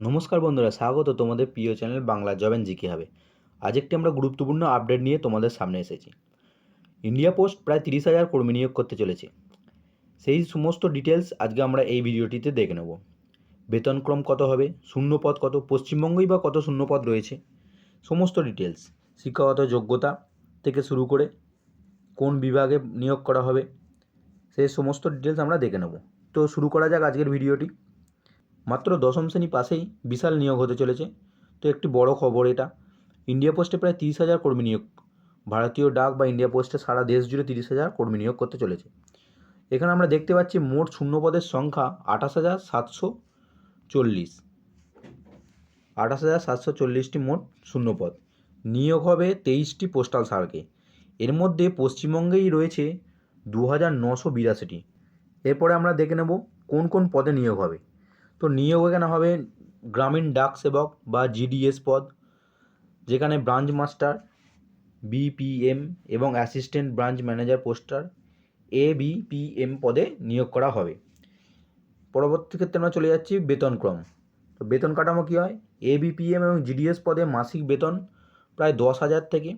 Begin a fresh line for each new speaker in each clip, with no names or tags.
নমস্কার বন্ধুরা, স্বাগত তোমাদের প্রিয় channel Bangla job and GK হবে। আজ একটি আমরা গুরুত্বপূর্ণ আপডেট নিয়ে তোমাদের সামনে এসেছি। ইন্ডিয়া পোস্ট প্রায় তিরিশ হাজার কর্মী নিয়োগ করতে চলেছে। সেই সমস্ত ডিটেলস আজকে আমরা এই ভিডিওটিতে দেখে নেব। বেতনক্রম কত হবে, শূন্যপদ কত, পশ্চিমবঙ্গই বা কত শূন্যপদ রয়েছে, সমস্ত ডিটেলস শিক্ষাগত যোগ্যতা থেকে শুরু করে কোন বিভাগে নিয়োগ করা হবে, সেই সমস্ত ডিটেলস আমরা দেখে নেব। তো শুরু করা যাক আজকের ভিডিওটি। মাত্র দশম শ্রেণি পাশেই বিশাল নিয়োগ হতে চলেছে। তো একটি বড় খবর এটা। ইন্ডিয়া পোস্টে প্রায় তিরিশ হাজার কর্মী নিয়োগ। ভারতীয় ডাক বা ইন্ডিয়া পোস্টে সারা দেশ জুড়ে তিরিশ হাজার কর্মী নিয়োগ করতে চলেছে। এখানে আমরা দেখতে পাচ্ছি মোট শূন্য পদের সংখ্যা আঠাশ হাজার সাতশো চল্লিশ। আঠাশ হাজার সাতশো চল্লিশটি মোট শূন্যপদ। নিয়োগ হবে তেইশটি পোস্টাল সার্কে। এর মধ্যে পশ্চিমবঙ্গেই রয়েছে দু হাজার নশো বিরাশিটি। এরপরে আমরা দেখে নেব কোন কোন পদে নিয়োগ হবে। তো নিয়োগ এখানে হবে গ্রামীণ ডাক সেবক বা জিডিএস পদ, যেখানে ব্রাঞ্চ মাস্টার বিপিএম এবং অ্যাসিস্ট্যান্ট ব্রাঞ্চ ম্যানেজার পোস্টার এ বিপিএম পদে নিয়োগ করা হবে। পরবর্তী ক্ষেত্রে আমরা চলে যাচ্ছি বেতনক্রম তো বেতন কাঠামো কী হয়? এ বিপিএম এবং জিডিএস পদে মাসিক বেতন প্রায় দশ হাজার থেকে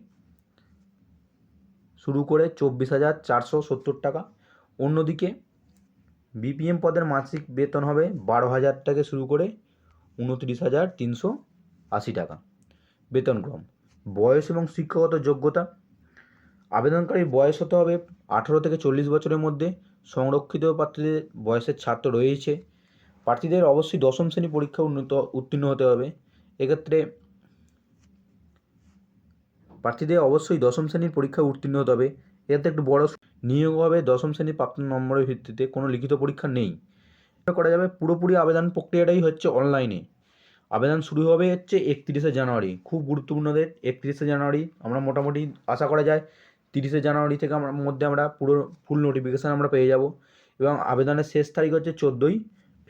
শুরু করে চব্বিশ হাজার চারশো সত্তর টাকা। অন্যদিকে বিপিএম পদের মাসিক বেতন হবে বারো হাজার থেকে শুরু করে উনত্রিশ হাজার তিনশো আশি টাকা। বেতনক্রম বয়স এবং শিক্ষাগত যোগ্যতা, আবেদনকারীর বয়স হতে হবে আঠারো থেকে চল্লিশ বছরের মধ্যে, সংরক্ষিত প্রার্থীদের বয়সের ছাত্র রয়েছে প্রার্থীদের অবশ্যই দশম শ্রেণি পরীক্ষা উন্নত, উত্তীর্ণ হতে হবে, এক্ষেত্রে প্রার্থীদের অবশ্যই দশম শ্রেণির পরীক্ষা উত্তীর্ণ হতে হবে এক্ষেত্রে একটু বড় নিয়োগ হবে। দশম শ্রেণির প্রাপ্ত নম্বরের ভিত্তিতে কোনো লিখিত পরীক্ষা নেই। করা যাবে পুরোপুরি আবেদন প্রক্রিয়াটাই হচ্ছে অনলাইনে আবেদন শুরু হবে হচ্ছে একত্রিশে জানুয়ারি। খুব গুরুত্বপূর্ণ ডেট একত্রিশে জানুয়ারি। আমরা মোটামুটি আশা করা যায় তিরিশে জানুয়ারি থেকে আমরা মধ্যে আমরা পুরো ফুল নোটিফিকেশান আমরা পেয়ে যাব। এবং আবেদনের শেষ তারিখ হচ্ছে চোদ্দোই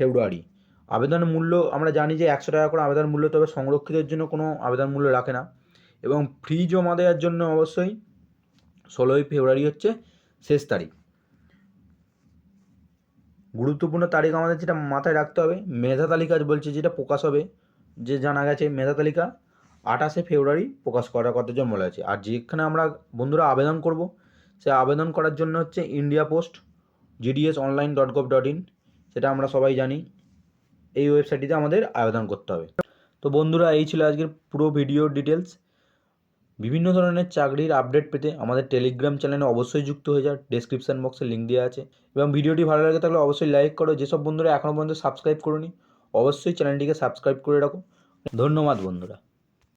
ফেব্রুয়ারি। আবেদন মূল্য আমরা জানি যে একশো টাকা করে আবেদন মূল্য, তবে সংরক্ষিতের জন্য কোনো আবেদন মূল্য রাখে না। এবং ফ্রি জমা দেওয়ার জন্য অবশ্যই ষোলোই ফেব্রুয়ারি হচ্ছে শেষ তারিখ। গুরুত্বপূর্ণ তারিখ আমাদের যেটা মাথায় রাখতে হবে, মেধা তালিকা বলছে যেটা প্রকাশ হবে, যে জানা গেছে মেধা তালিকা আঠাশে ফেব্রুয়ারি প্রকাশ করার কথা জন্য বলা আছে আর যেখানে আমরা বন্ধুরা আবেদন করব, সে আবেদন করার জন্য হচ্ছে India post GDS online dot gov dot in সেটা আমরা সবাই জানি, এই ওয়েবসাইটটিতে আমাদের আবেদন করতে হবে। তো বন্ধুরা, এই ছিল আজকের পুরো ভিডিও ডিটেলস বিভিন্ন ধরনের চাকরির আপডেট পেতে আমাদের টেলিগ্রাম চ্যানেলে অবশ্যই যুক্ত হয়ে যাও। ডেসক্রিপশান বক্সে লিঙ্ক দেওয়া আছে। এবং ভিডিওটি ভালো লাগে থাকলে অবশ্যই লাইক করো। যেসব বন্ধুরা এখনও পর্যন্ত সাবস্ক্রাইব করোনি, অবশ্যই চ্যানেলটিকে সাবস্ক্রাইব করে রাখো। ধন্যবাদ বন্ধুরা।